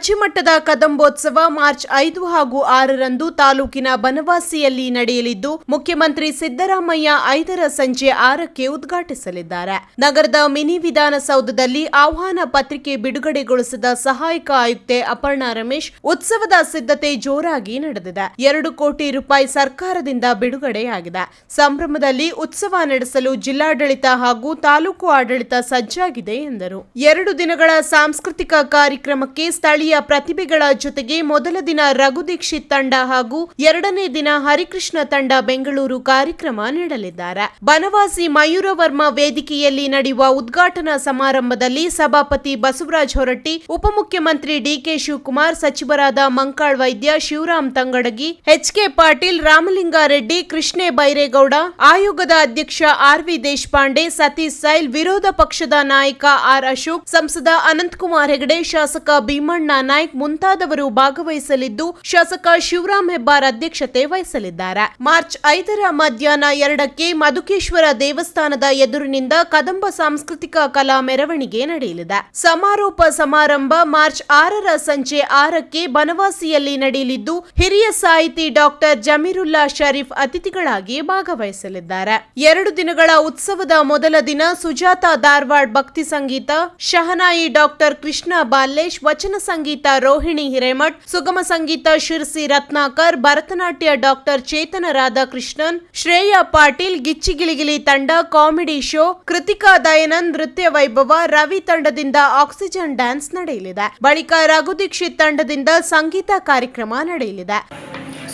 ರಾಜ್ಯ ಮಟ್ಟದ ಕದಂಬೋತ್ಸವ ಮಾರ್ಚ್ ಐದು ಹಾಗೂ ಆರರಂದು ತಾಲೂಕಿನ ಬನವಾಸಿಯಲ್ಲಿ ನಡೆಯಲಿದ್ದು, ಮುಖ್ಯಮಂತ್ರಿ ಸಿದ್ದರಾಮಯ್ಯ ಐದರ ಸಂಜೆ ಆರಕ್ಕೆ ಉದ್ಘಾಟಿಸಲಿದ್ದಾರೆ. ನಗರದ ಮಿನಿ ವಿಧಾನಸೌಧದಲ್ಲಿ ಆಹ್ವಾನ ಪತ್ರಿಕೆ ಬಿಡುಗಡೆಗೊಳಿಸಿದ ಸಹಾಯಕ ಆಯುಕ್ತೆ ಅಪರ್ಣಾ ರಮೇಶ್, ಉತ್ಸವದ ಸಿದ್ಧತೆ ಜೋರಾಗಿ ನಡೆದಿದೆ. ಎರಡು ಕೋಟಿ ರೂಪಾಯಿ ಸರ್ಕಾರದಿಂದ ಬಿಡುಗಡೆಯಾಗಿದೆ. ಸಂಭ್ರಮದಲ್ಲಿ ಉತ್ಸವ ನಡೆಸಲು ಜಿಲ್ಲಾಡಳಿತ ಹಾಗೂ ತಾಲೂಕು ಆಡಳಿತ ಸಜ್ಜಾಗಿದೆ ಎಂದರು. ಎರಡು ದಿನಗಳ ಸಾಂಸ್ಕೃತಿಕ ಕಾರ್ಯಕ್ರಮಕ್ಕೆ ಸ್ಥಳೀಯ ಪ್ರತಿಭೆಗಳ ಜೊತೆಗೆ ಮೊದಲ ದಿನ ರಘು ದೀಕ್ಷಿತ್ ತಂಡ ಹಾಗೂ ಎರಡನೇ ದಿನ ಹರಿಕೃಷ್ಣ ತಂಡ ಬೆಂಗಳೂರು ಕಾರ್ಯಕ್ರಮ ನೀಡಲಿದ್ದಾರೆ. ಬನವಾಸಿ ಮಯೂರವರ್ಮ ವೇದಿಕೆಯಲ್ಲಿ ನಡೆಯುವ ಉದ್ಘಾಟನಾ ಸಮಾರಂಭದಲ್ಲಿ ಸಭಾಪತಿ ಬಸವರಾಜ್ ಹೊರಟ್ಟಿ, ಉಪಮುಖ್ಯಮಂತ್ರಿ ಡಿಕೆ ಶಿವಕುಮಾರ್, ಸಚಿವರಾದ ಮಂಕಾಳ್ ವೈದ್ಯ, ಶಿವರಾಮ್ ತಂಗಡಗಿ ಎಚ್ಕೆ ಪಾಟೀಲ್, ರಾಮಲಿಂಗಾರೆಡ್ಡಿ, ಕೃಷ್ಣೆ ಬೈರೇಗೌಡ, ಆಯೋಗದ ಅಧ್ಯಕ್ಷ ಆರ್ ವಿ ದೇಶಪಾಂಡೆ, ಸತೀಶ್ ಸೈಲ್, ವಿರೋಧ ಪಕ್ಷದ ನಾಯಕ ಆರ್ ಅಶೋಕ್ ಸಂಸದ ಅನಂತಕುಮಾರ್ ಹೆಗಡೆ, ಶಾಸಕ ಭೀಮಣ್ಣ ನಾಯ್ಕ್ ಮುಂತಾದವರು ಭಾಗವಹಿಸಲಿದ್ದು ಶಾಸಕ ಶಿವರಾಮ್ ಹೆಬ್ಬಾರ್ ಅಧ್ಯಕ್ಷತೆ ವಹಿಸಲಿದ್ದಾರೆ. ಮಾರ್ಚ್ ಐದರ ಮಧ್ಯಾಹ್ನ ಎರಡಕ್ಕೆ ಮಧುಕೇಶ್ವರ ದೇವಸ್ಥಾನದ ಎದುರಿನಿಂದ ಕದಂಬ ಸಾಂಸ್ಕೃತಿಕ ಕಲಾ ಮೆರವಣಿಗೆ ನಡೆಯಲಿದೆ. ಸಮಾರೋಪ ಸಮಾರಂಭ ಮಾರ್ಚ್ ಆರರ ಸಂಜೆ ಆರಕ್ಕೆ ಬನವಾಸಿಯಲ್ಲಿ ನಡೆಯಲಿದ್ದು, ಹಿರಿಯ ಸಾಹಿತಿ ಡಾಕ್ಟರ್ ಜಮೀರುಲ್ಲಾ ಶರೀಫ್ ಅತಿಥಿಗಳಾಗಿ ಭಾಗವಹಿಸಲಿದ್ದಾರೆ. ಎರಡು ದಿನಗಳ ಉತ್ಸವದ ಮೊದಲ ದಿನ ಸುಜಾತ ಧಾರವಾಡ್ ಭಕ್ತಿ ಸಂಗೀತ, ಶಹನಾಯಿ ಡಾಕ್ಟರ್ ಕೃಷ್ಣ ಬಾಲ್ಲೇಶ್ ವಚನ ಸಂಗೀತ ರೋಹಿಣಿ ಹಿರೇಮಠ್, ಸುಗಮ ಸಂಗೀತ ಶಿರ್ಸಿ ರತ್ನಾಕರ್, ಭರತನಾಟ್ಯ ಡಾಕ್ಟರ್ ಚೇತನ ರಾಧಾಕೃಷ್ಣನ್, ಶ್ರೇಯಾ ಪಾಟೀಲ್ ಗಿಚ್ಚಿಗಿಲಿಗಿಲಿ ತಂಡ, ಕಾಮಿಡಿ ಶೋ, ಕೃತಿಕಾ ದಯಾನಂದ್, ನೃತ್ಯ ವೈಭವ, ರವಿ ತಂಡದಿಂದ ಆಕ್ಸಿಜನ್ ಡ್ಯಾನ್ಸ್ ನಡೆಯಲಿದೆ. ಬಳಿಕ ರಘು ದೀಕ್ಷಿತ್ ತಂಡದಿಂದ ಸಂಗೀತ ಕಾರ್ಯಕ್ರಮ ನಡೆಯಲಿದೆ.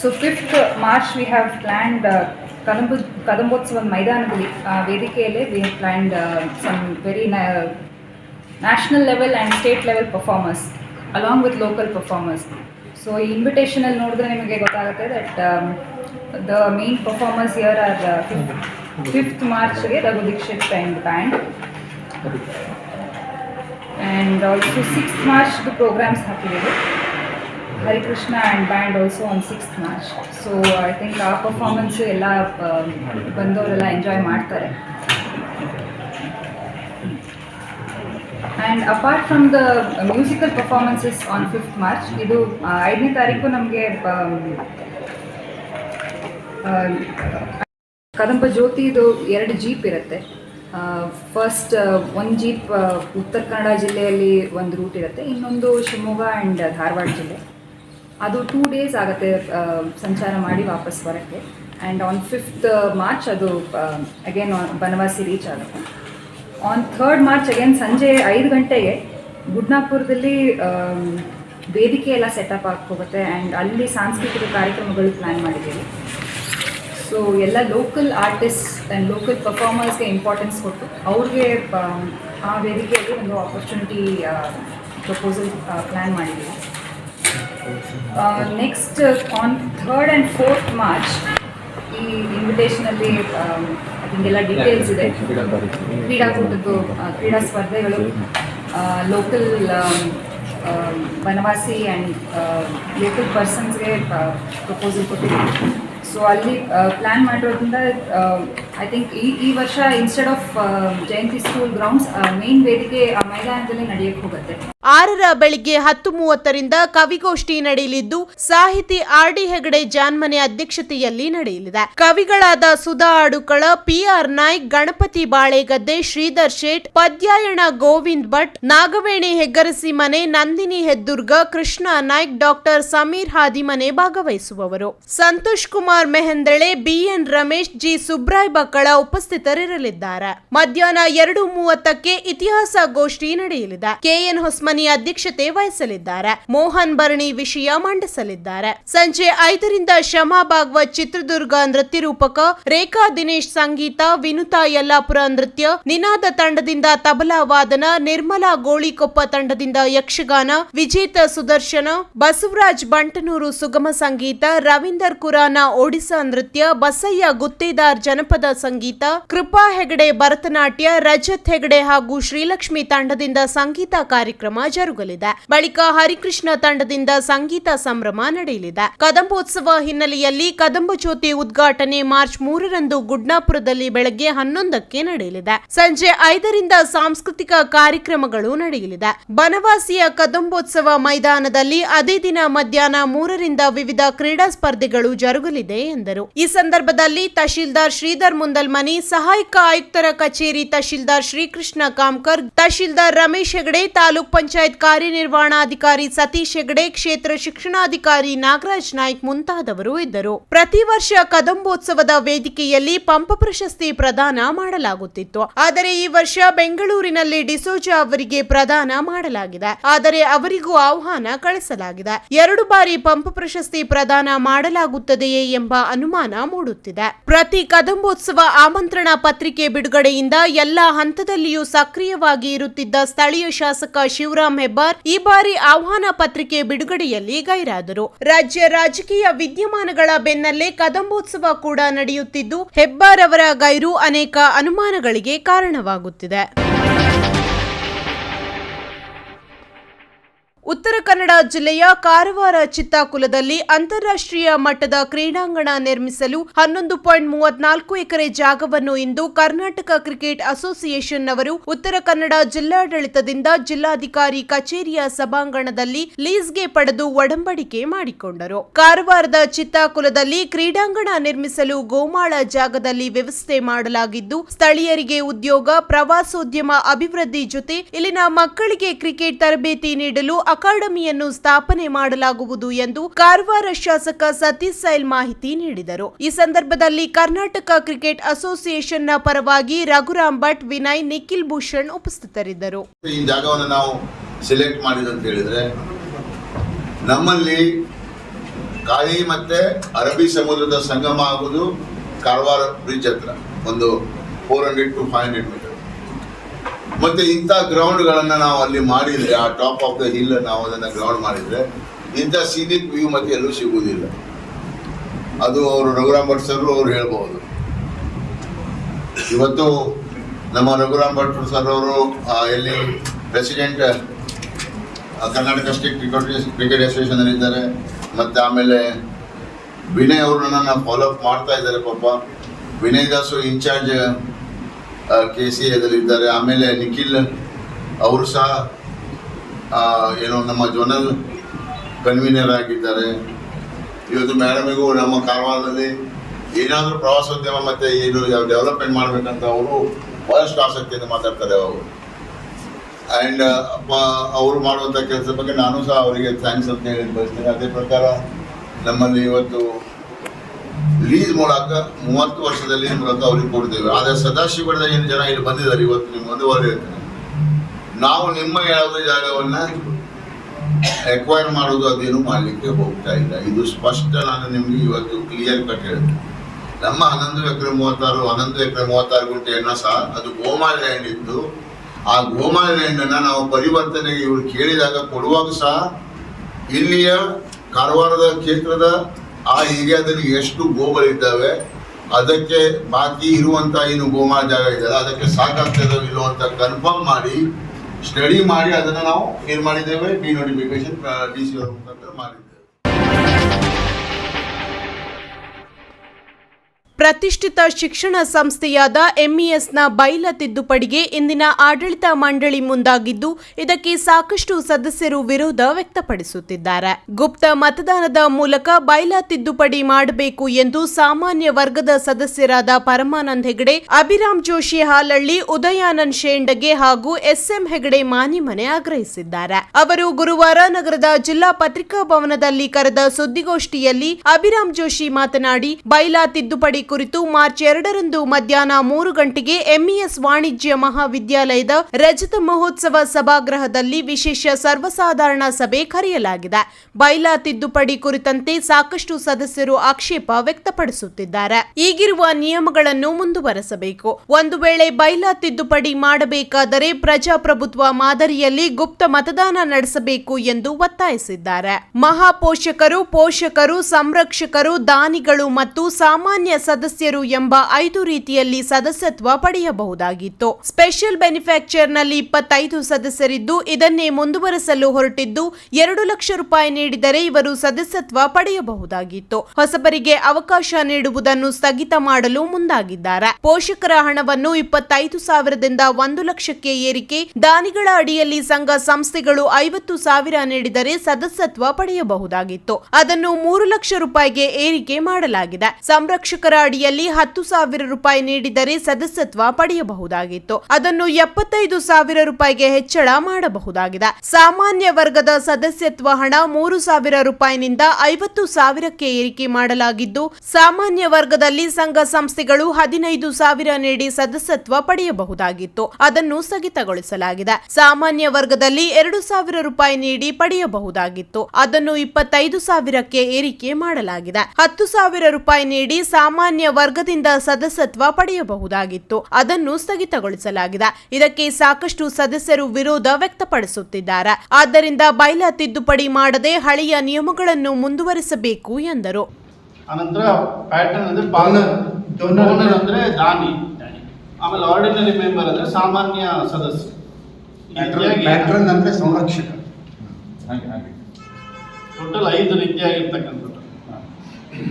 So fifth March we have planned Kadamba ಕದಂಬೋತ್ಸವದ ಮೈದಾನದಲ್ಲಿ ವೇದಿಕೆಯಲ್ಲೇ we have planned some very national level and state level performers along with local performers so ಈ ಇನ್ವಿಟೇಷನಲ್ಲಿ ನೋಡಿದ್ರೆ ನಿಮಗೆ ಗೊತ್ತಾಗುತ್ತೆ that the main performers here are fifth ಮಾರ್ಚ್ಗೆ Raghu Dixit and band and also six ಮಾರ್ಚ್ದು programmes ಹಾಕಿದ್ದೀವಿ. Harikrishna and band also on sixth March so I think ಆ performance ಎಲ್ಲ ಆ, ಬಂದವರೆಲ್ಲ ಎಂಜಾಯ್ ಮಾಡ್ತಾರೆ. And apart from the musical performances on fifth March ಇದು ಐದನೇ ತಾರೀಕು ನಮಗೆ ಕದಂಬ ಜ್ಯೋತಿದು ಎರಡು ಜೀಪ್ ಇರುತ್ತೆ. ಫಸ್ಟ್ ಒಂದು ಜೀಪ್ ಉತ್ತರ ಕನ್ನಡ ಜಿಲ್ಲೆಯಲ್ಲಿ ಒಂದು ರೂಟ್ ಇರುತ್ತೆ. ಇನ್ನೊಂದು ಶಿವಮೊಗ್ಗ ಆ್ಯಂಡ್ ಧಾರವಾಡ ಜಿಲ್ಲೆ. ಅದು ಟೂ ಡೇಸ್ ಆಗುತ್ತೆ ಸಂಚಾರ ಮಾಡಿ ವಾಪಸ್ ಬರೋಕ್ಕೆ. ಆ್ಯಂಡ್ ಆನ್ ಫಿಫ್ತ್ ಮಾರ್ಚ್ ಅದು ಅಗೇನ್ ಬನವಾಸಿ ರೀಚ್ ಆಗುತ್ತೆ. ಆನ್ ಥರ್ಡ್ ಮಾರ್ಚ್ ಅಗೇನ್ ಸಂಜೆ ಐದು ಗಂಟೆಗೆ ಗುಡ್ನಾಪುರದಲ್ಲಿ ವೇದಿಕೆ ಎಲ್ಲ ಸೆಟಪ್ ಹೋಗುತ್ತೆ ಆ್ಯಂಡ್ ಅಲ್ಲಿ ಸಾಂಸ್ಕೃತಿಕ ಕಾರ್ಯಕ್ರಮಗಳು ಪ್ಲ್ಯಾನ್ ಮಾಡಿದ್ದೀವಿ. ಸೊ ಎಲ್ಲ ಲೋಕಲ್ ಆರ್ಟಿಸ್ಟ್ ಆ್ಯಂಡ್ ಲೋಕಲ್ ಪರ್ಫಾರ್ಮರ್ಸ್ಗೆ ಇಂಪಾರ್ಟೆನ್ಸ್ ಕೊಟ್ಟು ಅವ್ರಿಗೆ ಆ ವೇದಿಕೆಯಲ್ಲಿ ಒಂದು ಆಪರ್ಚುನಿಟಿ ಪ್ರಪೋಸಲ್ ಪ್ಲ್ಯಾನ್ ಮಾಡಿದ್ದೀವಿ. Next on third and fourth March ಈ ಇನ್ವಿಟೇಷನಲ್ಲಿ ಅದಕ್ಕೆಲ್ಲ ಡೀಟೇಲ್ಸ್ ಇದೆ. ಕ್ರೀಡಾಕೂಟದ್ದು ಕ್ರೀಡಾ ಸ್ಪರ್ಧೆಗಳು ಲೋಕಲ್ ಬನವಾಸಿ ಆ್ಯಂಡ್ ಲೋಕಲ್ ಪರ್ಸನ್ಸ್ಗೆ ಪ್ರಪೋಸಲ್ ಕೊಟ್ಟಿದ್ದೀವಿ. ಸೊ ಅಲ್ಲಿ ಪ್ಲ್ಯಾನ್ ಮಾಡಿರೋದ್ರಿಂದ ಐ ಥಿಂಕ್ ಈ ಈ ವರ್ಷ instead of Jayanti school grounds main ವೇದಿಕೆ ಆ ಮೈದಾನದಲ್ಲಿ ನಡೆಯಕ್ಕೆ ಹೋಗುತ್ತೆ. ಆರರ ಬೆಳಿಗ್ಗೆ ಹತ್ತು ಮೂವತ್ತರಿಂದ ಕವಿಗೋಷ್ಠಿ ನಡೆಯಲಿದ್ದು, ಸಾಹಿತಿ ಆರ್ ಡಿ ಹೆಗಡೆ ಜಾನ್ಮನೆ ಅಧ್ಯಕ್ಷತೆಯಲ್ಲಿ ನಡೆಯಲಿದೆ. ಕವಿಗಳಾದ Sudha Adukala, P R Naik, Ganapati Balegadde, Sridhar Shet, Padyayana Govind Bhat, Nagaveni Heggarasimane, Nandini Heddurga, Krishna Naik, doctor Sameer Hadimane ಭಾಗವಹಿಸುವವರು. Santosh Kumar Mehendale B N Ramesh, G. Subray Bakkala ಉಪಸ್ಥಿತರಿರಲಿದ್ದಾರೆ. ಮಧ್ಯಾಹ್ನ ಎರಡು ಮೂವತ್ತಕ್ಕೆ ಇತಿಹಾಸ ಗೋಷ್ಠಿ ನಡೆಯಲಿದೆ. K N Hosmani ಅಧ್ಯಕ್ಷತೆ ವಹಿಸಲಿದ್ದಾರೆ. ಮೋಹನ್ ಭರಣಿ ವಿಷಯ ಮಂಡಿಸಲಿದ್ದಾರೆ. ಸಂಜೆ ಐದರಿಂದ ಶಮಾ ಭಾಗವತ್ ಚಿತ್ರದುರ್ಗ ನೃತ್ಯ ರೂಪಕ ರೇಖಾ ದಿನೇಶ್ ಸಂಗೀತ, ವಿನುತಾ ಯಲ್ಲಾಪುರ ನೃತ್ಯ, ನಿನಾದ ತಂಡದಿಂದ ತಬಲಾ ವಾದನ, ನಿರ್ಮಲಾ ಗೋಳಿಕೊಪ್ಪ ತಂಡದಿಂದ ಯಕ್ಷಗಾನ, ವಿಜೇತ ಸುದರ್ಶನ, ಬಸವರಾಜ್ ಬಂಟನೂರು ಸುಗಮ ಸಂಗೀತ, ರವೀಂದರ್ ಕುರಾನ ಒಡಿಸಾ ನೃತ್ಯ, ಬಸಯ್ಯ ಗುತ್ತೇದಾರ್ ಜನಪದ ಸಂಗೀತ, ಕೃಪಾ ಹೆಗಡೆ ಭರತನಾಟ್ಯ, ರಜತ್ ಹೆಗಡೆ ಹಾಗೂ ಶ್ರೀಲಕ್ಷ್ಮಿ ತಂಡದಿಂದ ಸಂಗೀತ ಕಾರ್ಯಕ್ರಮ ಜರುಗಲಿದೆ ಬಳಿಕ ಹರಿಕೃಷ್ಣ ತಂಡದಿಂದ ಸಂಗೀತ ಸಂಭ್ರಮ ನಡೆಯಲಿದೆ. ಕದಂಬೋತ್ಸವ ಹಿನ್ನೆಲೆಯಲ್ಲಿ ಕದಂಬ ಜ್ಯೋತಿ ಉದ್ಘಾಟನೆ ಮಾರ್ಚ್ ಮೂರರಂದು ಗುಡ್ನಾಪುರದಲ್ಲಿ ಬೆಳಗ್ಗೆ ಹನ್ನೊಂದಕ್ಕೆ ನಡೆಯಲಿದೆ. ಸಂಜೆ ಐದರಿಂದ ಸಾಂಸ್ಕೃತಿಕ ಕಾರ್ಯಕ್ರಮಗಳು ನಡೆಯಲಿದೆ. ಬನವಾಸಿಯ ಕದಂಬೋತ್ಸವ ಮೈದಾನದಲ್ಲಿ ಅದೇ ದಿನ ಮಧ್ಯಾಹ್ನ ಮೂರರಿಂದ ವಿವಿಧ ಕ್ರೀಡಾ ಸ್ಪರ್ಧೆಗಳು ಜರುಗಲಿದೆ ಎಂದರು. ಈ ಸಂದರ್ಭದಲ್ಲಿ ತಹಶೀಲ್ದಾರ್ ಶ್ರೀಧರ್ ಮುಂದಲ್ಮನಿ, ಸಹಾಯಕ ಆಯುಕ್ತರ ಕಚೇರಿ ತಹಶೀಲ್ದಾರ್ ಶ್ರೀಕೃಷ್ಣ ಕಾಮ್ಕರ್, ತಹಶೀಲ್ದಾರ್ ರಮೇಶ್ ಹೆಗಡೆ, ತಾಲೂಕ್ ಪಂಚಾಯತ್ ಕಾರ್ಯನಿರ್ವಹಣಾಧಿಕಾರಿ ಸತೀಶ್ ಹೆಗಡೆ, ಕ್ಷೇತ್ರ ಶಿಕ್ಷಣಾಧಿಕಾರಿ ನಾಗರಾಜ್ ನಾಯ್ಕ್ ಮುಂತಾದವರು ಇದ್ದರು. ಪ್ರತಿ ವರ್ಷ ಕದಂಬೋತ್ಸವದ ವೇದಿಕೆಯಲ್ಲಿ ಪಂಪ ಪ್ರಶಸ್ತಿ ಪ್ರದಾನ ಮಾಡಲಾಗುತ್ತಿತ್ತು. ಆದರೆ ಈ ವರ್ಷ ಬೆಂಗಳೂರಿನಲ್ಲಿ ಡಿಸೋಜಾ ಅವರಿಗೆ ಪ್ರದಾನ ಮಾಡಲಾಗಿದೆ. ಆದರೆ ಅವರಿಗೂ ಆಹ್ವಾನ ಕಳಿಸಲಾಗಿದೆ. ಎರಡು ಬಾರಿ ಪಂಪ ಪ್ರಶಸ್ತಿ ಪ್ರದಾನ ಮಾಡಲಾಗುತ್ತದೆಯೇ ಎಂಬ ಅನುಮಾನ ಮೂಡುತ್ತಿದೆ. ಪ್ರತಿ ಕದಂಬೋತ್ಸವ ಆಮಂತ್ರಣ ಪತ್ರಿಕೆ ಬಿಡುಗಡೆಯಿಂದ ಎಲ್ಲ ಹಂತದಲ್ಲಿಯೂ ಸಕ್ರಿಯವಾಗಿ ಇರುತ್ತಿದ್ದ ಸ್ಥಳೀಯ ಶಾಸಕ ಶಿವರಾಂ ಹೆಬ್ಬಾರ್ ಈ ಬಾರಿ ಆಹ್ವಾನ ಪತ್ರಿಕೆ ಬಿಡುಗಡೆಯಲ್ಲಿ ಗೈರಾದರು. ರಾಜ್ಯ ರಾಜಕೀಯ ವಿದ್ಯಮಾನಗಳ ಬೆನ್ನಲ್ಲೇ ಕದಂಬೋತ್ಸವ ಕೂಡ ನಡೆಯುತ್ತಿದ್ದು, ಹೆಬ್ಬಾರ್ ಅವರ ಗೈರು ಅನೇಕ ಅನುಮಾನಗಳಿಗೆ ಕಾರಣವಾಗುತ್ತಿದೆ. ಉತ್ತರ ಕನ್ನಡ ಜಿಲ್ಲೆಯ ಕಾರವಾರ ಚಿತ್ತಾಕುಲದಲ್ಲಿ ಅಂತಾರಾಷ್ಟ್ರೀಯ ಮಟ್ಟದ ಕ್ರೀಡಾಂಗಣ ನಿರ್ಮಿಸಲು ಹನ್ನೊಂದು ಪಾಯಿಂಟ್ ಮೂವತ್ನಾಲ್ಕು ಎಕರೆ ಜಾಗವನ್ನು ಇಂದು ಕರ್ನಾಟಕ ಕ್ರಿಕೆಟ್ ಅಸೋಸಿಯೇಷನ್ ಅವರು ಉತ್ತರ ಕನ್ನಡ ಜಿಲ್ಲಾಡಳಿತದಿಂದ ಜಿಲ್ಲಾಧಿಕಾರಿ ಕಚೇರಿಯ ಸಭಾಂಗಣದಲ್ಲಿ ಲೀಸ್ಗೆ ಪಡೆದು ಒಡಂಬಡಿಕೆ ಮಾಡಿಕೊಂಡರು. ಕಾರವಾರದ ಚಿತ್ತಾಕುಲದಲ್ಲಿ ಕ್ರೀಡಾಂಗಣ ನಿರ್ಮಿಸಲು ಗೋಮಾಳ ಜಾಗದಲ್ಲಿ ವ್ಯವಸ್ಥೆ ಮಾಡಲಾಗಿದ್ದು, ಸ್ಥಳೀಯರಿಗೆ ಉದ್ಯೋಗ, ಪ್ರವಾಸೋದ್ಯಮ ಅಭಿವೃದ್ಧಿ ಜೊತೆ ಇಲ್ಲಿನ ಮಕ್ಕಳಿಗೆ ಕ್ರಿಕೆಟ್ ತರಬೇತಿ ನೀಡಲು ಅಕಾಡೆಮಿಯನ್ನು ಸ್ಥಾಪನೆ ಮಾಡಲಾಗುವುದು ಎಂದು ಕಾರವಾರ ಶಾಸಕ ಸತೀಶ್ ಸೈಲ್ ಮಾಹಿತಿ ನೀಡಿದರು. ಈ ಸಂದರ್ಭದಲ್ಲಿ ಕರ್ನಾಟಕ ಕ್ರಿಕೆಟ್ ಅಸೋಸಿಯೇಷನ್ನ ಪರವಾಗಿ ರಘುರಾಮ್ ಭಟ್, ವಿನಯ್, ನಿಖಿಲ್ ಭೂಷಣ್ ಉಪಸ್ಥಿತರಿದ್ದರು. ಈ ಜಾಗವನ್ನು ನಾವು ಸೆಲೆಕ್ಟ್ ಮಾಡಿದ ಅಂತ ಹೇಳಿದ್ರೆ, ನಮ್ಮಲ್ಲಿ ಕಾಳಿ ಮತ್ತೆ ಅರಬ್ಬಿ ಸಮುದ್ರದ ಸಂಗಮ ಆಗುವುದು ಕಾರವಾರ ಬ್ರಿಡ್ಜ್ ಹತ್ರ. ಒಂದು four hundred to five hundred metre ಮತ್ತೆ ಇಂಥ ಗ್ರೌಂಡ್ಗಳನ್ನ ನಾವು ಅಲ್ಲಿ ಮಾಡಿದ್ರೆ, ಆ ಟಾಪ್ ಆಫ್ ದ ಹಿಲ್ ನಾವು ಅದನ್ನು ಗ್ರೌಂಡ್ ಮಾಡಿದ್ರೆ, ಇಂಥ ಸೀನಿಕ್ ವ್ಯೂ ಮತ್ತೆ ಎಲ್ಲೂ ಸಿಗುವುದಿಲ್ಲ. ಅದು ಅವರು ರಘುರಾಮ್ ಭಟ್ ಸರ್ ಅವರು ಹೇಳ್ಬಹುದು ಇವತ್ತು ನಮ್ಮ ರಘುರಾಮ್ ಭಟ್ ಸರ್ ಅವರು ಎಲ್ಲಿ president Karnataka state cricket cricket association ಅಲ್ಲಿ ಇದ್ದಾರೆ. ಮತ್ತೆ ಆಮೇಲೆ ವಿನಯ್ ಅವರು ನನ್ನ ಫಾಲೋ ಅಪ್ ಮಾಡ್ತಾ ಇದ್ದಾರೆ ಪಾಪ. Vinay Dasu in charge K C ಎದಲ್ಲಿದ್ದಾರೆ ಆಮೇಲೆ ನಿಖಿಲ್ ಅವರು ಸಹ ಏನೋ ನಮ್ಮ ಜೋನಲ್ ಕನ್ವೀನರ್ ಆಗಿದ್ದಾರೆ. ಇವತ್ತು ಮೇಡಮಿಗೂ ನಮ್ಮ ಕಾರವಾರದಲ್ಲಿ ಏನಾದರೂ ಪ್ರವಾಸೋದ್ಯಮ ಮತ್ತೆ ಏನು ಡೆವಲಪ್ಮೆಂಟ್ ಮಾಡಬೇಕಂತ ಅವರು ಬಹಳಷ್ಟು ಆಸಕ್ತಿಯಿಂದ ಮಾತಾಡ್ತಾರೆ ಅವರು. ಆ್ಯಂಡ್ ಅವರು ಮಾಡುವಂಥ ಕೆಲಸದ ಬಗ್ಗೆ ನಾನು ಸಹ ಅವರಿಗೆ ಥ್ಯಾಂಕ್ಸ್ ಅಂತ ಹೇಳಿ ಬಯಸ್ತೇನೆ. ಅದೇ ಪ್ರಕಾರ ನಮ್ಮಲ್ಲಿ ಇವತ್ತು ಲೀಸ್ ಮೂಲಕ ಮೂವತ್ತು ವರ್ಷದಲ್ಲಿ ಮೂಲಕ ಅವ್ರಿಗೆ ಕೊಡ್ತೇವೆ ಆದರೆ ಸದಾಶಿವರದ ಏನು ಜನ ಇಲ್ಲಿ ಬಂದಿದ್ದಾರೆ ಇವತ್ತು ನಿಮ್ಮ ಒಂದು ನಾವು ನಿಮ್ಮ ಯಾವುದೇ ಜಾಗವನ್ನ ಎಕ್ವೈರ್ ಮಾಡೋದು ಅದೇನು ಮಾಡಲಿಕ್ಕೆ ಹೋಗ್ತಾ ಇಲ್ಲ. ಇದು ಸ್ಪಷ್ಟ ನಾನು ನಿಮ್ಗೆ ಇವತ್ತು ಕ್ಲಿಯರ್ ಕಟ್ ಹೇಳ್ತೇನೆ. ನಮ್ಮ ಹನ್ನೊಂದು ಎಕರೆ ಮೂವತ್ತಾರು, ಹನ್ನೊಂದು ಎಕರೆ ಮೂವತ್ತಾರು ಗುಂಟೆಯನ್ನ ಸಹ ಅದು ಗೋಮಾಳ ಲ್ಯಾಂಡ್ ಇತ್ತು ಆ ಗೋಮಾಳ ಲ್ಯಾಂಡ್ ಅನ್ನ ನಾವು ಪರಿವರ್ತನೆಗೆ ಇವರು ಕೇಳಿದಾಗ ಕೊಡುವಾಗ ಸಹ ಇಲ್ಲಿಯ ಕಾರವಾರದ ಕ್ಷೇತ್ರದ ಆ ಏರಿಯಾದಲ್ಲಿ ಎಷ್ಟು ಗೋಗಳಿದ್ದಾವೆ ಅದಕ್ಕೆ ಬಾಕಿ ಇರುವಂತ ಏನು ಗೋಮಾ ಜಾಗ ಇದೆಯಲ್ಲ, ಅದಕ್ಕೆ ಸಾಕಾಗ್ತದೋ ಇಲ್ಲೋ ಅಂತ ಕನ್ಫರ್ಮ್ ಮಾಡಿ ಸ್ಟಡಿ ಮಾಡಿ ಅದನ್ನ ನಾವು ಏನ್ ಮಾಡಿದ್ದೇವೆ. ಡಿ ನೋಟಿಫಿಕೇಶನ್ ಡಿ ಸಿ ಮುಖಾಂತರ ಮಾಡಿದ್ದೇವೆ. ಪ್ರತಿಷ್ಠಿತ ಶಿಕ್ಷಣ ಸಂಸ್ಥೆಯಾದ ಎಂಇಎಸ್ನ ಬೈಲ ತಿದ್ದುಪಡಿಗೆ ಇಂದಿನ ಆಡಳಿತ ಮಂಡಳಿ ಮುಂದಾಗಿದ್ದು, ಇದಕ್ಕೆ ಸಾಕಷ್ಟು ಸದಸ್ಯರು ವಿರೋಧ ವ್ಯಕ್ತಪಡಿಸುತ್ತಿದ್ದಾರೆ. ಗುಪ್ತ ಮತದಾನದ ಮೂಲಕ ಬೈಲ ತಿದ್ದುಪಡಿ ಮಾಡಬೇಕು ಎಂದು ಸಾಮಾನ್ಯ ವರ್ಗದ ಸದಸ್ಯರಾದ ಪರಮಾನಂದ್ ಹೆಗಡೆ, ಅಭಿರಾಮ್ ಜೋಶಿ ಹಾಲಳ್ಳಿ, ಉದಯಾನಂದ್ ಶೇಂಡಗೆ ಹಾಗೂ ಎಸ್ಎಂ ಹೆಗಡೆ ಮಾನಿಮನೆ ಆಗ್ರಹಿಸಿದ್ದಾರೆ. ಅವರು ಗುರುವಾರ ನಗರದ ಜಿಲ್ಲಾ ಪತ್ರಿಕಾ ಭವನದಲ್ಲಿ ಕರೆದ ಸುದ್ದಿಗೋಷ್ಠಿಯಲ್ಲಿ ಅಭಿರಾಮ್ ಜೋಶಿ ಮಾತನಾಡಿ, ಬೈಲಾ ತಿದ್ದುಪಡಿ ಕುರಿತು ಮಾರ್ಚ್ ಎರಡರಂದು ಮಧ್ಯಾಹ್ನ ಮೂರು ಗಂಟೆಗೆ ಎಂಇಎಸ್ ವಾಣಿಜ್ಯ ಮಹಾವಿದ್ಯಾಲಯದ ರಜತ ಮಹೋತ್ಸವ ಸಭಾಗೃಹದಲ್ಲಿ ವಿಶೇಷ ಸರ್ವಸಾಧಾರಣ ಸಭೆ ಕರೆಯಲಾಗಿದೆ. ಬೈಲಾ ತಿದ್ದುಪಡಿ ಕುರಿತಂತೆ ಸಾಕಷ್ಟು ಸದಸ್ಯರು ಆಕ್ಷೇಪ ವ್ಯಕ್ತಪಡಿಸುತ್ತಿದ್ದಾರೆ. ಈಗಿರುವ ನಿಯಮಗಳನ್ನು ಮುಂದುವರೆಸಬೇಕು. ಒಂದು ವೇಳೆ ಬೈಲಾ ತಿದ್ದುಪಡಿ ಮಾಡಬೇಕಾದರೆ ಪ್ರಜಾಪ್ರಭುತ್ವ ಮಾದರಿಯಲ್ಲಿ ಗುಪ್ತ ಮತದಾನ ನಡೆಸಬೇಕು ಎಂದು ಒತ್ತಾಯಿಸಿದ್ದಾರೆ. ಮಹಾಪೋಷಕರು, ಪೋಷಕರು, ಸಂರಕ್ಷಕರು, ದಾನಿಗಳು ಮತ್ತು ಸಾಮಾನ್ಯ ಸದಸ್ಯರು ಎಂಬ ಐದು ರೀತಿಯಲ್ಲಿ ಸದಸ್ಯತ್ವ ಪಡೆಯಬಹುದಾಗಿತ್ತು. ಸ್ಪೆಷಲ್ ಬೆನಿಫ್ಯಾಕ್ಚರ್ನಲ್ಲಿ ಇಪ್ಪತ್ತೈದು ಸದಸ್ಯರಿದ್ದು, ಇದನ್ನೇ ಮುಂದುವರೆಸಲು ಹೊರಟಿದ್ದು ಎರಡು ಲಕ್ಷ ರೂಪಾಯಿ ನೀಡಿದರೆ ಇವರು ಸದಸ್ಯತ್ವ ಪಡೆಯಬಹುದಾಗಿತ್ತು. ಹೊಸಬರಿಗೆ ಅವಕಾಶ ನೀಡುವುದನ್ನು ಸ್ಥಗಿತ ಮಾಡಲು ಮುಂದಾಗಿದ್ದಾರೆ. ಪೋಷಕರ ಹಣವನ್ನು ಇಪ್ಪತ್ತೈದು ಸಾವಿರದಿಂದ ಒಂದು ಲಕ್ಷಕ್ಕೆ ಏರಿಕೆ, ದಾನಿಗಳ ಅಡಿಯಲ್ಲಿ ಸಂಘ ಸಂಸ್ಥೆಗಳು ಐವತ್ತು ಸಾವಿರ ನೀಡಿದರೆ ಸದಸ್ಯತ್ವ ಪಡೆಯಬಹುದಾಗಿತ್ತು. ಅದನ್ನು ಮೂರು ಲಕ್ಷ ರೂಪಾಯಿಗೆ ಏರಿಕೆ ಮಾಡಲಾಗಿದೆ. ಸಂರಕ್ಷಕರ ಅಡಿಯಲ್ಲಿ ಹತ್ತು ಸಾವಿರ ರೂಪಾಯಿ ನೀಡಿದರೆ ಸದಸ್ಯತ್ವ ಪಡೆಯಬಹುದಾಗಿತ್ತು. ಅದನ್ನು ಎಪ್ಪತ್ತೈದು ಸಾವಿರ ರೂಪಾಯಿಗೆ ಹೆಚ್ಚಳ ಮಾಡಬಹುದಾಗಿದೆ. ಸಾಮಾನ್ಯ ವರ್ಗದ ಸದಸ್ಯತ್ವ ಹಣ ಮೂರು ಸಾವಿರ ರೂಪಾಯಿನಿಂದ ಐವತ್ತು ಸಾವಿರಕ್ಕೆ ಏರಿಕೆ ಮಾಡಲಾಗಿದ್ದು, ಸಾಮಾನ್ಯ ವರ್ಗದಲ್ಲಿ ಸಂಘ ಸಂಸ್ಥೆಗಳು ಹದಿನೈದು ಸಾವಿರ ನೀಡಿ ಸದಸ್ಯತ್ವ ಪಡೆಯಬಹುದಾಗಿತ್ತು. ಅದನ್ನು ಸ್ಥಗಿತಗೊಳಿಸಲಾಗಿದೆ. ಸಾಮಾನ್ಯ ವರ್ಗದಲ್ಲಿ ಎರಡು ಸಾವಿರ ರೂಪಾಯಿ ನೀಡಿ ಪಡೆಯಬಹುದಾಗಿತ್ತು. ಅದನ್ನು ಇಪ್ಪತ್ತೈದು ಸಾವಿರಕ್ಕೆ ಏರಿಕೆ ಮಾಡಲಾಗಿದೆ. ಹತ್ತು ಸಾವಿರ ರೂಪಾಯಿ ನೀಡಿ ಸಾಮಾನ್ಯ ವರ್ಗದಿಂದ ಸದಸ್ಯತ್ವ ಪಡೆಯಬಹುದಾಗಿತ್ತು. ಅದನ್ನು ಸ್ಥಗಿತಗೊಳಿಸಲಾಗಿದೆ. ಇದಕ್ಕೆ ಸಾಕಷ್ಟು ಸದಸ್ಯರು ವಿರೋಧ ವ್ಯಕ್ತಪಡಿಸುತ್ತಿದ್ದಾರೆ. ಆದ್ದರಿಂದ ಬೈಲ ತಿದ್ದುಪಡಿ ಮಾಡದೆ ಹಳೆಯ ನಿಯಮಗಳನ್ನು ಮುಂದುವರಿಸಬೇಕು ಎಂದರು. ಅನಂತರ ಪ್ಯಾಟರ್ನ್ ಅಂದ್ರೆ ಡೋನರ್ ಡೋನರ್ ಅಂದ್ರೆ ದಾನಿ. ಆಮೇಲೆ ಆರ್ಡಿನರಿ ಮೆಂಬರ್ ಅಂದ್ರೆ ಸಾಮಾನ್ಯ ಸದಸ್ಯ ಪ್ಯಾಟರ್ನ್ ಅಂದ್ರೆ ಸಂರಕ್ಷಕ. ಟೋಟಲ್ ಐದು ರೀತಿಯಾಗಿರ್ತಕ್ಕಂಥದ್ದು.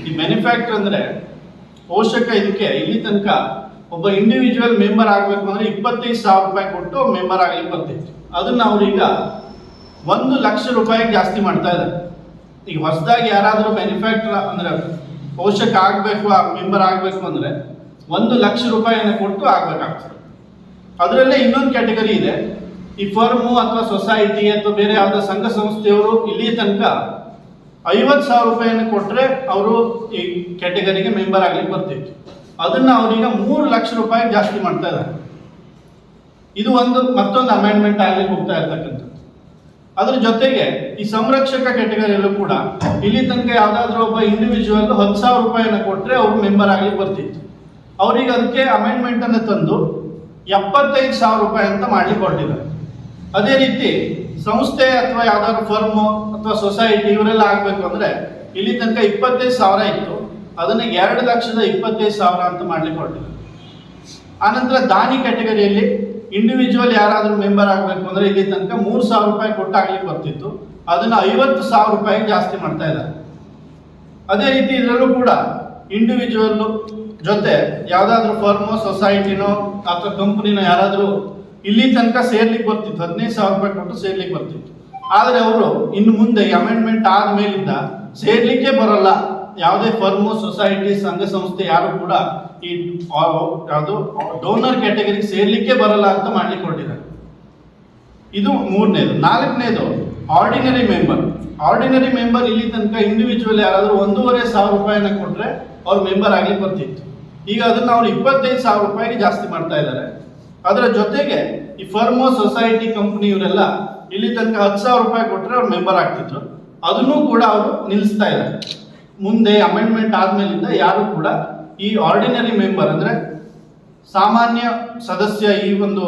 ಈ ಮ್ಯಾನುಫ್ಯಾಕ್ಚರ್ ಅಂದ್ರೆ ಪೋಷಕ ಇದಕ್ಕೆ ಇಲ್ಲಿ ತನಕ ಒಬ್ಬ ಇಂಡಿವಿಜುವಲ್ ಮೆಂಬರ್ ಆಗಬೇಕು ಅಂದ್ರೆ ಇಪ್ಪತ್ತೈದು ಸಾವಿರ ರೂಪಾಯಿ ಕೊಟ್ಟು ಮೆಂಬರ್ ಆಗಲಿಕ್ಕೆ ಬರ್ತಿತ್ತು ಅದನ್ನ ಅವ್ರೀಗ ಒಂದು ಲಕ್ಷ ರೂಪಾಯಿಗೆ ಜಾಸ್ತಿ ಮಾಡ್ತಾ ಇದ್ದಾರೆ. ಈಗ ಹೊಸದಾಗಿ ಯಾರಾದರೂ ಮ್ಯಾನುಫ್ಯಾಕ್ಚರ್ ಅಂದ್ರೆ ಪೋಷಕ ಆಗಬೇಕು, ಆ ಮೆಂಬರ್ ಆಗಬೇಕು ಅಂದ್ರೆ ಒಂದು ಲಕ್ಷ ರೂಪಾಯಿಯನ್ನು ಕೊಟ್ಟು ಆಗ್ಬೇಕಾಗ್ತದೆ. ಅದರಲ್ಲೇ ಇನ್ನೊಂದು ಕ್ಯಾಟಗರಿ ಇದೆ. ಈ ಫರ್ಮು ಅಥವಾ ಸೊಸೈಟಿ ಅಥವಾ ಬೇರೆ ಯಾವುದೋ ಸಂಘ ಸಂಸ್ಥೆಯವರು ಇಲ್ಲಿ ತನಕ ಐವತ್ತು ಸಾವಿರ ರೂಪಾಯಿಯನ್ನು ಕೊಟ್ಟರೆ ಅವರು ಈ ಕ್ಯಾಟಗರಿಗೆ ಮೆಂಬರ್ ಆಗ್ಲಿಕ್ಕೆ ಬರ್ತಿತ್ತು ಅದನ್ನ ಅವರೀಗ ಮೂರು ಲಕ್ಷ ರೂಪಾಯಿ ಜಾಸ್ತಿ ಮಾಡ್ತಾ ಇದ್ದಾರೆ. ಇದು ಒಂದು ಮತ್ತೊಂದು ಅಮೆಂಡ್ಮೆಂಟ್ ಆಗ್ಲಿಕ್ಕೆ ಹೋಗ್ತಾ ಇರ್ತಕ್ಕಂಥದ್ದು. ಅದ್ರ ಜೊತೆಗೆ ಈ ಸಂರಕ್ಷಕ ಕ್ಯಾಟಗರಿಯಲ್ಲೂ ಕೂಡ ಇಲ್ಲಿ ತನಕ ಯಾವುದಾದ್ರೂ ಒಬ್ಬ ಇಂಡಿವಿಜುವಲ್ ಹತ್ತು ಸಾವಿರ ರೂಪಾಯಿಯನ್ನು ಕೊಟ್ಟರೆ ಅವ್ರು ಮೆಂಬರ್ ಆಗ್ಲಿಕ್ಕೆ ಬರ್ತಿತ್ತು ಅವ್ರಿಗೆ ಅದಕ್ಕೆ ಅಮೆಂಡ್ಮೆಂಟ್ ಅನ್ನು ತಂದು ಎಪ್ಪತ್ತೈದು ಸಾವಿರ ರೂಪಾಯಿ ಅಂತ ಮಾಡಲಿಕ್ಕೆ ಹೊರಟಿದ್ದಾರೆ. ಅದೇ ರೀತಿ ಸಂಸ್ಥೆ ಅಥವಾ ಯಾವ್ದಾದ್ರು ಫರ್ಮು ಅಥವಾ ಸೊಸೈಟಿ ಇವರೆಲ್ಲ ಆಗಬೇಕು ಅಂದ್ರೆ ಇಲ್ಲಿ ತನಕ ಇಪ್ಪತ್ತೈದು ಸಾವಿರ ಇತ್ತು. ಅದನ್ನ ಎರಡು ಲಕ್ಷದ ಇಪ್ಪತ್ತೈದು ಸಾವಿರ ಅಂತ ಮಾಡ್ಲಿಕ್ಕೆ ಹೊರಟಿದೆ ಆನಂತರ ದಾನಿ ಕ್ಯಾಟಗರಿಯಲ್ಲಿ ಇಂಡಿವಿಜುವಲ್ ಯಾರಾದರೂ ಮೆಂಬರ್ ಆಗಬೇಕು ಅಂದ್ರೆ ಇಲ್ಲಿ ತನಕ ಮೂರು ಸಾವಿರ ರೂಪಾಯಿ ಕೊಟ್ಟಾಗ್ಲಿಕ್ಕೆ ಬರ್ತಿತ್ತು. ಅದನ್ನ ಐವತ್ತು ಸಾವಿರ ರೂಪಾಯಿ ಜಾಸ್ತಿ ಮಾಡ್ತಾ ಇದ್ದಾರೆ. ಅದೇ ರೀತಿ ಇದರಲ್ಲೂ ಕೂಡ ಇಂಡಿವಿಜುವಲ್ ಜೊತೆ ಯಾವುದಾದ್ರೂ ಫರ್ಮೋ, ಸೊಸೈಟಿನೋ ಅಥವಾ ಕಂಪ್ನಿನೋ ಯಾರಾದರೂ ಇಲ್ಲಿ ತನಕ ಸೇರ್ಲಿಕ್ಕೆ ಬರ್ತಿತ್ತು, ಹದಿನೈದು ಸಾವಿರ ರೂಪಾಯಿ ಕೊಟ್ಟು ಸೇರ್ಲಿಕ್ಕೆ ಬರ್ತಿತ್ತು. ಆದರೆ ಅವರು ಇನ್ನು ಮುಂದೆ ಅಮೆಂಡ್ಮೆಂಟ್ ಆದ ಮೇಲಿಂದ ಸೇರ್ಲಿಕ್ಕೆ ಬರಲ್ಲ. ಯಾವುದೇ ಫರ್ಮು ಸೊಸೈಟಿ ಸಂಘ ಸಂಸ್ಥೆ ಯಾರು ಕೂಡ ಈ ಯಾವುದು ಡೋನರ್ ಕ್ಯಾಟಗರಿಗೆ ಸೇರ್ಲಿಕ್ಕೆ ಬರಲ್ಲ ಅಂತ ಮಾಡ್ಲಿಕ್ಕೆ ಹೊರಟಿದ್ದಾರೆ ಇದು ಮೂರನೇದು. ನಾಲ್ಕನೇದು ಆರ್ಡಿನರಿ ಮೆಂಬರ್ ಆರ್ಡಿನರಿ ಮೆಂಬರ್ ಇಲ್ಲಿ ತನಕ ಇಂಡಿವಿಜುವಲ್ ಯಾರಾದರೂ ಒಂದೂವರೆ ಸಾವಿರ ರೂಪಾಯಿನ ಕೊಟ್ಟರೆ ಅವ್ರು ಮೆಂಬರ್ ಆಗಲಿ ಬರ್ತಿತ್ತು. ಈಗ ಅದನ್ನು ಅವ್ರು ಇಪ್ಪತ್ತೈದು ಸಾವಿರ ರೂಪಾಯಿಗೆ ಜಾಸ್ತಿ ಮಾಡ್ತಾ ಇದ್ದಾರೆ. ಅದರ ಜೊತೆಗೆ ಈ ಫರ್ಮೋ ಸೊಸೈಟಿ ಕಂಪ್ನಿ ಇವರೆಲ್ಲ ಇಲ್ಲಿ ತನಕ ಹತ್ತು ಸಾವಿರ ರೂಪಾಯಿ ಕೊಟ್ಟರೆ ಅವ್ರು ಮೆಂಬರ್ ಆಗ್ತಿದ್ರು. ಅದನ್ನೂ ಕೂಡ ಅವರು ನಿಲ್ಲಿಸ್ತಾ ಇದ್ದಾರೆ. ಮುಂದೆ ಅಮೆಂಡ್ಮೆಂಟ್ ಆದ್ಮೇಲಿಂದ ಯಾರು ಕೂಡ ಈ ಆರ್ಡಿನರಿ ಮೆಂಬರ್ ಅಂದ್ರೆ ಸಾಮಾನ್ಯ ಸದಸ್ಯ ಈ ಒಂದು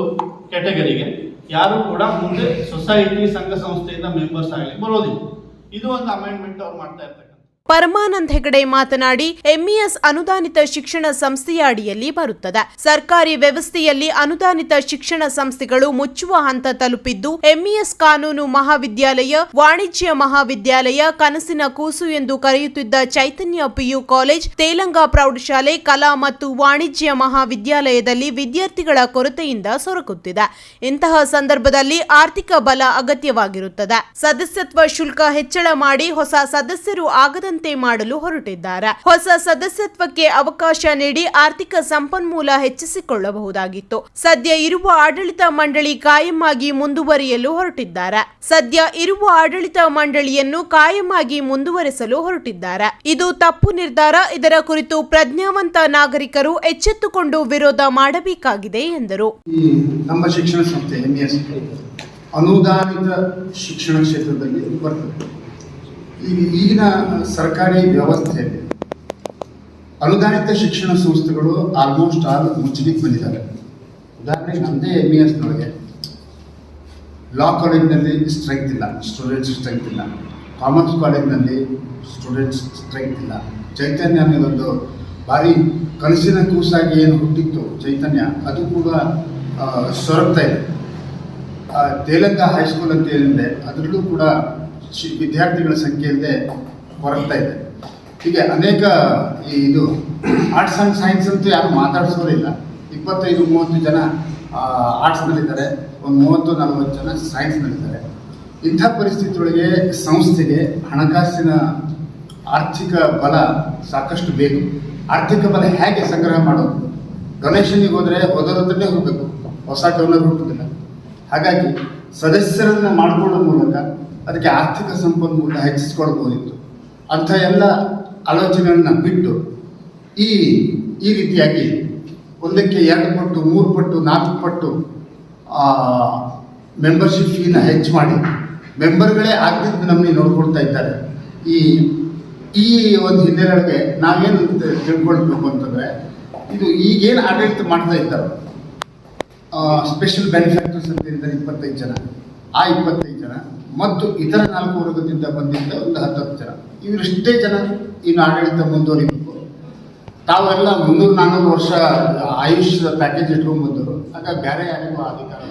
ಕ್ಯಾಟಗರಿಗೆ ಯಾರು ಕೂಡ ಮುಂದೆ ಸೊಸೈಟಿ ಸಂಘ ಸಂಸ್ಥೆಯಿಂದ ಮೆಂಬರ್ಸ್ ಆಗಲಿ ಬರೋದಿಲ್ಲ. ಇದು ಒಂದು ಅಮೆಂಡ್ಮೆಂಟ್ ಅವ್ರು ಮಾಡ್ತಾ ಇರ್ತಕ್ಕಂಥ ಪರಮಾನಂದ್ ಹೆಗಡೆ ಮಾತನಾಡಿ ಎಂಇಎಸ್ ಅನುದಾನಿತ ಶಿಕ್ಷಣ ಸಂಸ್ಥೆಯ ಅಡಿಯಲ್ಲಿ ಬರುತ್ತದೆ. ಸರ್ಕಾರಿ ವ್ಯವಸ್ಥೆಯಲ್ಲಿ ಅನುದಾನಿತ ಶಿಕ್ಷಣ ಸಂಸ್ಥೆಗಳು ಮುಚ್ಚುವ ಹಂತ ತಲುಪಿದ್ದು ಎಂಇಎಸ್ ಕಾನೂನು ಮಹಾವಿದ್ಯಾಲಯ, ವಾಣಿಜ್ಯ ಮಹಾವಿದ್ಯಾಲಯ, ಕನಸಿನ ಕೂಸು ಎಂದು ಕರೆಯುತ್ತಿದ್ದ ಚೈತನ್ಯ ಪಿಯು ಕಾಲೇಜ್, ತೇಲಂಗ ಪ್ರೌಢಶಾಲೆ ಕಲಾ ಮತ್ತು ವಾಣಿಜ್ಯ ಮಹಾವಿದ್ಯಾಲಯದಲ್ಲಿ ವಿದ್ಯಾರ್ಥಿಗಳ ಕೊರತೆಯಿಂದ ಸೊರಕುತ್ತಿದೆ. ಇಂತಹ ಸಂದರ್ಭದಲ್ಲಿ ಆರ್ಥಿಕ ಬಲ ಅಗತ್ಯವಾಗಿರುತ್ತದೆ. ಸದಸ್ಯತ್ವ ಶುಲ್ಕ ಹೆಚ್ಚಳ ಮಾಡಿ ಹೊಸ ಸದಸ್ಯರು ಆಗದಂತೆ ಮಾಡಲು ಹೊರಟಿದ್ದಾರೆ. ಹೊಸ ಸದಸ್ಯತ್ವಕ್ಕೆ ಅವಕಾಶ ನೀಡಿ ಆರ್ಥಿಕ ಸಂಪನ್ಮೂಲ ಹೆಚ್ಚಿಸಿಕೊಳ್ಳಬಹುದಾಗಿತ್ತು. ಸದ್ಯ ಇರುವ ಆಡಳಿತ ಮಂಡಳಿ ಕಾಯಂ ಆಗಿ ಮುಂದುವರಿಯಲು ಹೊರಟಿದ್ದಾರೆ. ಸದ್ಯ ಇರುವ ಆಡಳಿತ ಮಂಡಳಿಯನ್ನು ಕಾಯಂ ಆಗಿ ಮುಂದುವರೆಸಲು ಹೊರಟಿದ್ದಾರೆ. ಇದು ತಪ್ಪು ನಿರ್ಧಾರ. ಇದರ ಕುರಿತು ಪ್ರಜ್ಞಾವಂತ ನಾಗರಿಕರು ಎಚ್ಚೆತ್ತುಕೊಂಡು ವಿರೋಧ ಮಾಡಬೇಕಾಗಿದೆ ಎಂದರು. ನಮ್ಮ ಶಿಕ್ಷಣ ಸಂಸ್ಥೆ ಎಂಎಸ್ ಅನುದಾನಿತ ಶಿಕ್ಷಣ ಕ್ಷೇತ್ರದಲ್ಲಿ ಬರ್ತದೆ. ಈಗ ಈಗಿನ ಸರ್ಕಾರಿ ವ್ಯವಸ್ಥೆ, ಅನುದಾನಿತ ಶಿಕ್ಷಣ ಸಂಸ್ಥೆಗಳು ಆಲ್ಮೋಸ್ಟ್ ಆಲ್ ಮುಚ್ಚಲಿಕ್ಕೆ ಬಂದಿದ್ದಾರೆ ಉದಾಹರಣೆಗೆ ನಮ್ಮದೇ ಎಂ ಇ ಎಸ್ನೊಳಗೆ ಲಾ ಕಾಲೇಜ್ನಲ್ಲಿ ಸ್ಟ್ರೆಂತ್ ಇಲ್ಲ ಸ್ಟೂಡೆಂಟ್ಸ್ ಸ್ಟ್ರೆಂತ್ ಇಲ್ಲ. ಕಾಮರ್ಸ್ ಕಾಲೇಜ್ನಲ್ಲಿ ಸ್ಟೂಡೆಂಟ್ಸ್ ಸ್ಟ್ರೆಂತ್ ಇಲ್ಲ. ಚೈತನ್ಯ ಅನ್ನೋದೊಂದು ಭಾರಿ ಕನಸಿನ ಕೂಸಾಗಿ ಏನು ಹುಟ್ಟಿತ್ತು ಚೈತನ್ಯ, ಅದು ಕೂಡ ಸೊರಗ್ತಾ ಇದೆ. ತೇಲಂಗ ಹೈಸ್ಕೂಲ್ ಅಂತ ಏನಿದೆ ಅದರಲ್ಲೂ ಕೂಡ ಶಿ- ವಿದ್ಯಾರ್ಥಿಗಳ ಸಂಖ್ಯೆ ಇಲ್ಲದೆ ಇದೆ. ಹೀಗೆ ಅನೇಕ ಈ ಇದು ಆರ್ಟ್ಸ್ ಆ್ಯಂಡ್ ಸೈನ್ಸ್ ಅಂತೂ ಯಾರು ಮಾತಾಡಿಸೋದಿಲ್ಲ. ಇಪ್ಪತ್ತೈದು, ಮೂವತ್ತು ಜನ ಆರ್ಟ್ಸ್ನಲ್ಲಿದ್ದಾರೆ ಒಂದು ಮೂವತ್ತು, ನಲವತ್ತು ಜನ ಸೈನ್ಸ್ನಲ್ಲಿದ್ದಾರೆ ಇಂಥ ಪರಿಸ್ಥಿತಿಯೊಳಗೆ ಸಂಸ್ಥೆಗೆ ಹಣಕಾಸಿನ ಆರ್ಥಿಕ ಬಲ ಸಾಕಷ್ಟು ಬೇಕು. ಆರ್ಥಿಕ ಬಲ ಹೇಗೆ ಸಂಗ್ರಹ ಮಾಡೋದು? ಡೊನೇಷನ್ಗೆ ಹೋದರೆ ಹೋದರತ್ರಲ್ಲೇ ಹೋಗಬೇಕು. ಹೊಸ ಡೋನರ್ ಹುಟ್ಟುವುದಿಲ್ಲ ಹಾಗಾಗಿ ಸದಸ್ಯರನ್ನು ಮಾಡಿಕೊಳ್ಳೋ ಮೂಲಕ ಅದಕ್ಕೆ ಆರ್ಥಿಕ ಸಂಪನ್ಮೂಲ ಹೆಚ್ಚಿಸ್ಕೊಳ್ಬೋದಿತ್ತು ಅಂಥ ಎಲ್ಲ ಆಲೋಚನೆಗಳನ್ನ ಬಿಟ್ಟು ಈ ಈ ರೀತಿಯಾಗಿ ಒಂದಕ್ಕೆ ಎರಡು ಪಟ್ಟು, ಮೂರು ಪಟ್ಟು, ನಾಲ್ಕು ಪಟ್ಟು ಮೆಂಬರ್ಶಿಪ್ ಫೀನ ಹೆಚ್ಚು ಮಾಡಿ ಮೆಂಬರ್ಗಳೇ ಆಗದಿದ್ದು ನಮ್ಮನ್ನು ನೋಡ್ಕೊಳ್ತಾ ಇದ್ದಾರೆ. ಈ ಈ ಒಂದು ಹಿನ್ನೆಲೆಗೆ ನಾವೇನು ತಿಳ್ಕೊಳ್ಬೇಕು ಅಂತಂದರೆ ಇದು ಈಗೇನು ಆಡಳಿತ ಮಾಡ್ತಾ ಇದ್ದಾರೆ ಸ್ಪೆಷಲ್ ಬೆನಿಫ್ಯಾಕ್ಟರ್ಸ್ ಅಂತ ಇದ್ದಾರೆ ಇಪ್ಪತ್ತೈದು ಜನ, ಆ ಇಪ್ಪತ್ತೈದು ಜನ ಮತ್ತು ಇತರ ನಾಲ್ಕು ವರ್ಗದಿಂದ ಬಂದಿದ್ದ ಒಂದು ಹತ್ತತ್ತು ಜನ. ಇವರಿಷ್ಟೇ ಜನ ಇನ್ನು ಆಡಳಿತ ಮುಂದುವರಿಬೇಕು. ತಾವೆಲ್ಲ ಮುನ್ನೂರು ನಾನ್ನೂರು ವರ್ಷ ಆಯುಷ್ಯದ ಪ್ಯಾಕೇಜ್ ಇಟ್ಕೊಂಡು ಬಂದರು. ಆಗ ಬೇರೆ ಯಾರಿಗೂ ಅಧಿಕಾರ.